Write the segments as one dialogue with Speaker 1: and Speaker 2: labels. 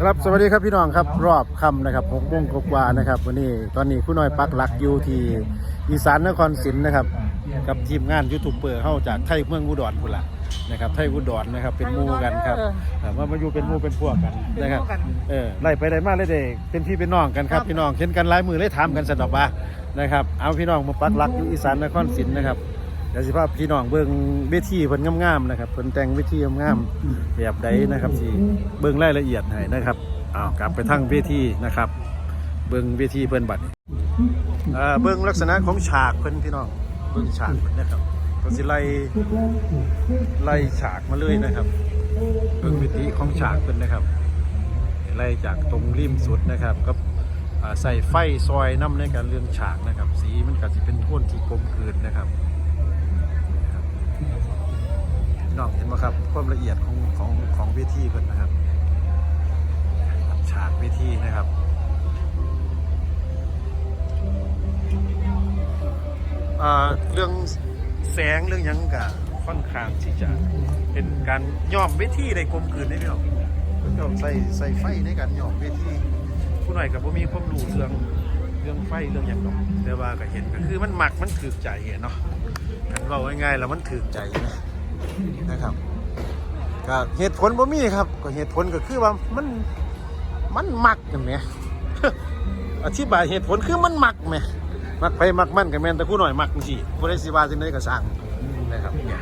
Speaker 1: ครับสวัสดีครับพี่น้องครับรอบค่ำนะครับหกโมงกว่าๆนะครับวันนี้ตอนนี้คุณน้อยปักหลักอยู่ที่อีสานนครศรีนะครับกับทีมงานยูทูบเบอร์เข้าจากไทยเมืองอุดรพุ่นละนะครับไทยอุดรนะครับเป็นหมู่กันครับอ่าว่ามาอยู่เป็นหมู่เป็นพวกกันนะครับเออไล่ไปได้มากเลยเด็กเป็นพี่เป็นน้องกันครับพี่น้องเห็นกันหลายมือเลยถามกันสนอกว่านะครับเอาพี่น้องมาปักหลักอยู่อีสานนครศรีนะครับ เดี๋ยวสิภาพพี่น้องเบิ่งเวทีเพิ่นงามๆนะครับเพิ่นแต่งเวทีงามๆแบบใดนะครับสิเบิ่งรายละเอียดให้นะครับอ้าวกลับไปทั้งเวทีนะครับ เบิ่งเวทีเพิ่นบัดนี้เอ่อเบิ่งลักษณะของฉากเพิ่นพี่น้องเบิ่งฉากเพิ่นนะครับก็สิไล่ไล่ฉากมาเลยนะครับเบิ่งวิธีของฉากเพิ่นนะครับไล่จากตรงริมสุดนะครับก็อ่าใส่ไฟซอยน้ำในการเรื่องฉากนะครับ สีมันก็จะเป็นโทนที่กลมกลืนนะครับนะครับพี่น้องเห็นไหม ความละเอียดของของของเวทีเพิ่นนะครับ ฉากเวทีนะครับเรื่องแสงเรื่องยังกะค่อนข้างที่จะเป็นการย่อมเวทีในกลมกลืนได้ไหมครับย่อมใส่ใส่ไฟในการย่อมเวทีผู้หน่อยกับผมมีความรู้เรื่องเรื่องไฟเรื่องยังดอกแต่ว่าก็เห็นก็คือมันหมักมันถือใจเนาะกันเราง่ายๆแล้วมันถือใจนะนะครับ ก็เหตุผลบ่มีครับ ก็เหตุผลก็คือว่ามันมันหมักกันไหมอธิบายเหตุผลคือมันหมักไหมมักไปมักมันกับแมนแต่กูหน่อยมักจริงๆบ่ได้สิว่าจังไดก็สร้างนะครับเนี่ย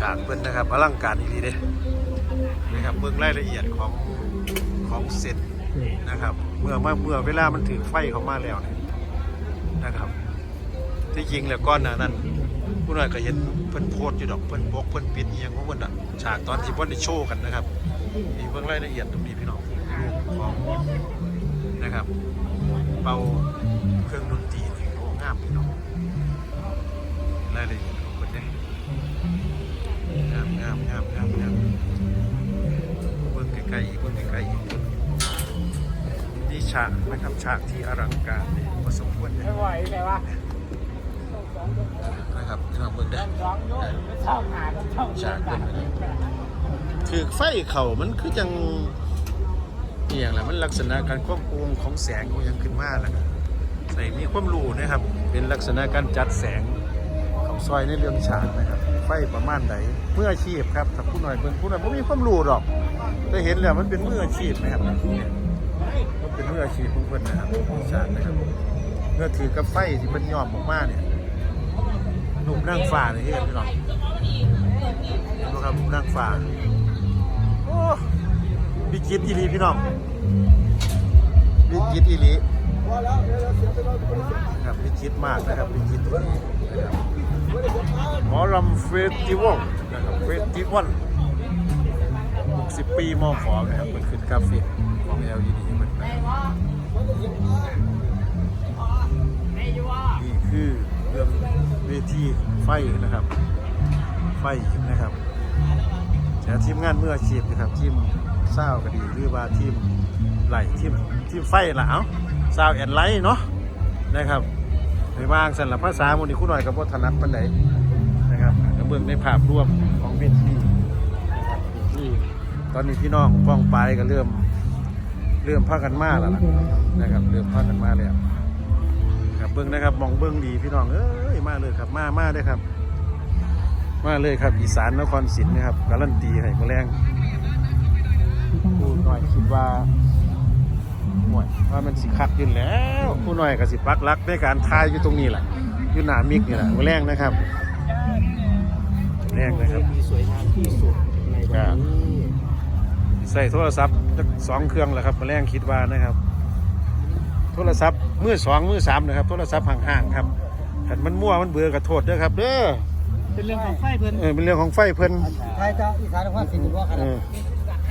Speaker 1: สร้างเพิ่นนะครับอลังการดีเด้นะครับเบิ่งรายละเอียดของของเซตนะครับ เมื่อมาเมื่อเวลามันถึงไฟเข้ามาแล้วนะครับที่จริงแล้วก้อนหน้นั้ นกูหน่อยก็เห็นเพิ่นโพสต์อยู่ดอกเพิ่นบอกเพิ่นปิดเอียงของเพิ่นอะฉากตอนที่เพิ่นได้โชว์กันนะครับมีเบิ่งรายละเอียดตรงนี้พี่น้องของนะครับเป่าเครื่องดนตรีนี่โอ้งามพี่น้องรายละเอียดของคนเนี่ยงามงามงามงามงามเบิ่งไกลๆอีกเบิ่งไกลๆอีกนี่ฉากนะครับฉากที่อลังการเนี่ยพอสมควรเลย
Speaker 2: ไม่ไหวไงวะ
Speaker 1: นะครับพี่น้องเบิ่งได้ฉากเป็นถือไฟเข่ามันคือจังอย่างไรมันลักษณะการควบคุมของแสงของหยังขึ้นมาแล้วใส่มีความรู้นะครับ เป็นลักษณะการจัดแสงของซอยในเรื่องฉากนะครับ ไฟประมาณใดเมื่ออาชีพครับถ้าผู้หน่อยเบิ่งผู้หน่อยไม่มีความรู้หรอกแต่เห็นแล้วมันเป็นเมื่ออาชีพนะครับเนี่ยมันเป็นเมื่ออาชีพของเพิ่นนะครับฉากนะครับเมื่อถือกับไฟที่มันยอมออกมาเนี่ย หนุ่มนั่งฟ้าเนี่ยเห็นพี่น้องเห็นไหมครับนั่งฟ้าโอ้วิจิตรอีหลีพี่น้องวิจิตรอีหลีครับวิจิตรมากนะครับวิจิตรอีหลีนะครับหมอลำเฟสติวัลนะครับเฟสติวัล60 ปีมอขอนะครับมันขึ้นกราฟิกของ LED มันนะครับนี่คือเรื่องเว ทีไฟนะครับ ไฟนะครับแต่ทีมงานเมืออชีพนะครับทีมเศร้าก็ดีหรือว่าทีมไหลทีมทีมไฟละเอาเศร้าแอนไลท์เนาะนะครับในบางสันละภาษาโมนี่คู่หน่อยกับวัฒนัดปันไหนนะครับกระเบื้องในภาพรวมของเวทีนะครับที่ตอนนี้พี่น้องฟ้องไปก็เริ่มเริ่มพากันมาแล้วล่ะนะครับเริ่มพากันมาแล้ว เบื้องนะครับ มองเบื้องดีพี่น้องเอ้ยมาเลยครับ มามาเลยครับ มาเลยครับ อีสานนครศรีนะครับการันตีให้มาแรงผู้หน่อยคิดว่าหน่วยว่ามันสิคักยืนแล้วผู้หน่อยก็สิปักลักในการทายอยู่ตรงนี้แหละอยู่หนามิกนี่แหละมาแรงนะครับแรงนะครับ
Speaker 2: สวยงามที่สุดในวันนี้
Speaker 1: ใส่โทรศัพท์สองเครื่องแหละครับมาแรงคิดว่านะครับ โทรศัพท์ มือสองมือสามนะครับโทรศัพท์ห่างๆครับขันมันมั่วมันเบื่อก็โทษเด้อครับเด้อ
Speaker 2: เป็นเรื่องของไฟเพิ่น
Speaker 1: เออเป็นเรื่องของไฟเพิ่น
Speaker 3: ไทยจะอีสานนครศรีธรรมราช
Speaker 1: เออ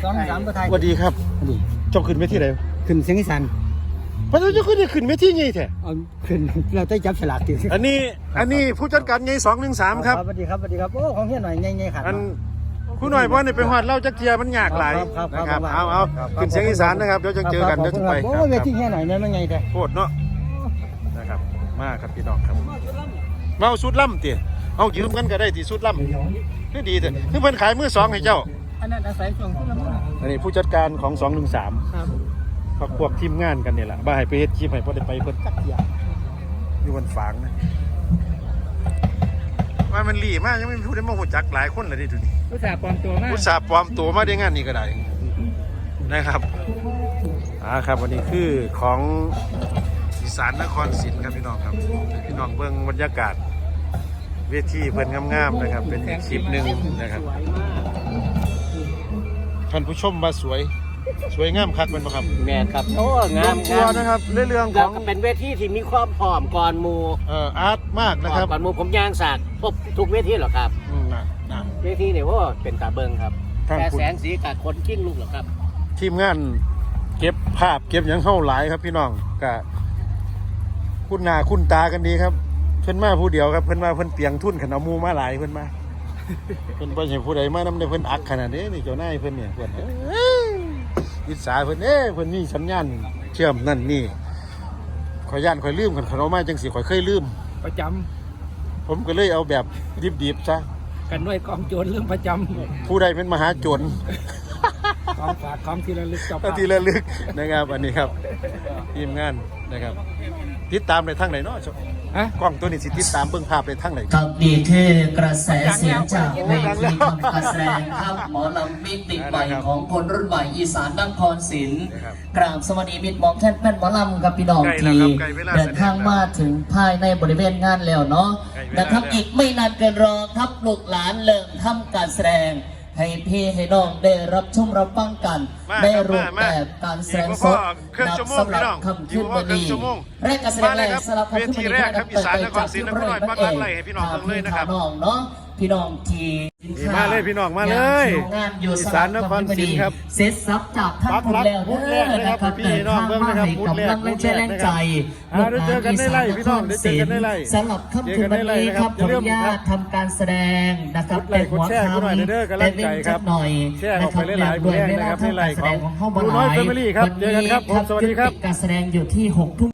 Speaker 3: สองสามประไทย
Speaker 1: สวัสดีครับเจ้าขึ้นไปที่ไหน
Speaker 3: ขึ้นเสียงอีสาน
Speaker 1: พระเจ้าขึ้นได้ขึ้นไปที่ไงแท้
Speaker 3: เอาขึ้นเราได้จับฉลากติ
Speaker 1: อันนี้อันนี้ผู้จัดการไงสองหนึ่งสามครับ
Speaker 3: สวัสดีครับสวัสดีครับโอ้ของเฮียหน่อยไงๆครับ
Speaker 1: อัน ผู้หน่อยว่าเนี่ยไปหอดเล่าจักเทียมันยากหลาย
Speaker 3: ครับค
Speaker 1: นะค
Speaker 3: รั
Speaker 1: รั
Speaker 3: บบ
Speaker 1: เอาเอา
Speaker 3: ครับ
Speaker 1: ขึ้นเสียงอีสานนะครับเดี๋ยวจะเจอกันเดี๋ยวจะไป
Speaker 3: โอ้
Speaker 1: ครับ
Speaker 3: เว
Speaker 1: ครับ
Speaker 3: ทีเฮียหน่อยเนี่ยมันไงแต่
Speaker 1: โคตรเนาะนะครับมาครับพี่น้องครับมาเอาสุดล่ำเตี๋ยเอายืมกันก็ได้ที่สุดล่ำนี่ดีแต่คือเพิ่นขายมือสองให้เจ้า
Speaker 2: อันนั้นอาศัยช่วงที่ละมุน
Speaker 1: อันนี้ผู้จัดการของ213
Speaker 2: ครับ
Speaker 1: พักพวกทีมงานกันนี่แหละบ้าให้ไปเฮ็ดคลิปให้พอได้ไปเพิ่นจักอย่างอยู่บนฝางนะ ว่ามันหลีมากยังไม่มีผู้ได้มาหูจักหลายคนเลยดิทุนี่
Speaker 2: อุตส่าห์ปลอมตัวมาก
Speaker 1: อุตส่าห์ปลอมตัวมาได้งานนี้ก็ได้นะครับอ่าครับวันนี้คือของอีสานนครศรีครับพี่น้องครับพี่น้องเบิ่งบรรยากาศ เวทีเพิ่นงามๆนะครับ เป็นอีกคลิปหนึ่งนะครับ
Speaker 2: สวยมาก
Speaker 1: ท่านผู้ชมมาสวย สวยงามคักเป็นบ่ครับ
Speaker 4: แม่นครับโอ้งาม
Speaker 1: กลัวนะครับเรื่อง
Speaker 4: แล้
Speaker 1: ข
Speaker 4: ว
Speaker 1: อง
Speaker 4: ก็เป็นเวทีที่มีความพร้อมก่อนหมู
Speaker 1: เอ่ออาร์ตมากนะครับ
Speaker 4: ก่อนหมูผมย่างสากพบทุกเวทีหรอครับ
Speaker 1: อืมนะนะ
Speaker 4: เวทีเนี่ยว่าเป็นตาเบิงครับ
Speaker 1: ทาง
Speaker 4: แต่
Speaker 1: คุณ
Speaker 4: แสงสีกับคนกิ้งลูกหรอครับ
Speaker 1: ทีมงานเก็บภาพเก็บอย่างเข้าหลายครับพี่น้องกะคุณหน้าคุณตากันดีครับ เพิ่นมาผู้เดียวครับเพิ่นมาเพิ่นเปียงทุนขนมมูมาหลายเพิ่นมา เพิ่นบ่ใช่ผู้ใดมานำได้เพิ่นอักขนาดนี้นี่เจ้านายเพิ่นเนี่ยเพิ่นเอ้ย อิจฉาเพิ่นเอ้ยเพิ่นมีสัญญาณเชื่อมนั่นนี่ขอยย่านขอยลืมกันขนมมาจังสิขอยเคยลืม
Speaker 2: ประจ
Speaker 1: ผมก็เลยเอาแบบดิบๆซะำ
Speaker 2: กันด้วยกองโจรเรื่องประจ
Speaker 1: ผู้ใดเป็นมหาโจรำ
Speaker 2: กองฝากของที่ระลึกเจ้า
Speaker 1: นา
Speaker 2: ภาพ
Speaker 1: ทีละลึกนะครับ อันนี้ครับทีมงานนะครับ ติดตามในทางไหนเนาะ
Speaker 2: ฮะ
Speaker 1: กล้องตัวนี้สิติดตามเบื้องภาพในทางไหน
Speaker 5: ครับนี่คือกระแสเสียงจากเวทีคำกระแสครับหมอลำมิติใหม่ของคนรุ่นใหม่อีสานนครศิลป์
Speaker 1: นะครับ
Speaker 5: กราบสวัสดีมิตรหมอมแท่นแป้นหมอลำกับพี่น้อง
Speaker 1: ใกล้แล้ว
Speaker 5: ที่
Speaker 1: ครับใกล้เวลา
Speaker 5: เดินทางมาถึงภายในบริเวณงานแล้วเนาะ
Speaker 1: ใกล้เวลา
Speaker 5: นะครับ
Speaker 1: แล้ว
Speaker 5: อีกไม่นานเกินรอครับลูกหลานเริ่มทำการแสดง ให้พี่ให้น้องได้รับชมรับฟังกัน
Speaker 1: มา
Speaker 5: ได้
Speaker 1: ครับ
Speaker 5: รูป
Speaker 1: มา
Speaker 5: แบบการแสดง
Speaker 1: อีก
Speaker 5: ส
Speaker 1: บ่
Speaker 5: ด
Speaker 1: พอครึ่งชั่วโมง
Speaker 5: สำหรับ
Speaker 1: พี่น้อง
Speaker 5: คำขึ้น
Speaker 1: อีกบ่พอ
Speaker 5: วันนี้
Speaker 1: ครึ่งชั่วโมง
Speaker 5: แรกการแสดงแรกสำหรับคำขึ้นวันนี้
Speaker 1: เวทีแรกครับอีสานนครศรีนครราชปักหลักไล่ให้พี่น้องเบิ่งเลยนะครับ
Speaker 5: น้องเนาะ พี่น้องที่
Speaker 1: มาเลยพี่น้องมาเลย
Speaker 5: งานอยู่
Speaker 1: อีสานนครศรีครับ
Speaker 5: เสร็จสับจากท่าน
Speaker 1: ปัก
Speaker 5: คุณ
Speaker 1: หลัก
Speaker 5: แล้ว
Speaker 1: พุธแรกนะครับ
Speaker 5: เด้อ
Speaker 1: พี่น้องเบิ่งนะครับ
Speaker 5: ให้
Speaker 1: พุธ
Speaker 5: กับ
Speaker 1: แรก
Speaker 5: กำลังใจแรงใจ
Speaker 1: อ่าเดี๋ยวเจอกันได้ไล่พี่น้องเดี๋ยวเจอกันได้ไล่
Speaker 5: สำหรับค่ำคืนวันนี้ครับ
Speaker 1: เจอกันได้ไล่นะครับ
Speaker 5: ขออนุญาตทำการแสดงนะครับ
Speaker 1: กดไลค์กดแชร์กูหน่อยเด้อกำลังใจครับ
Speaker 5: หน่อย
Speaker 1: แชร์ออกไปหลายๆ
Speaker 5: ด้วย
Speaker 1: แชร์
Speaker 5: เว
Speaker 1: นะค
Speaker 5: ลา
Speaker 1: รับ
Speaker 5: ทำการแสดงของห้องบอล
Speaker 1: ดูน้อย Family ครับเจอกันครับผมสวัสดีครับ
Speaker 5: การแสดงอยู่ที่6ทุ่ม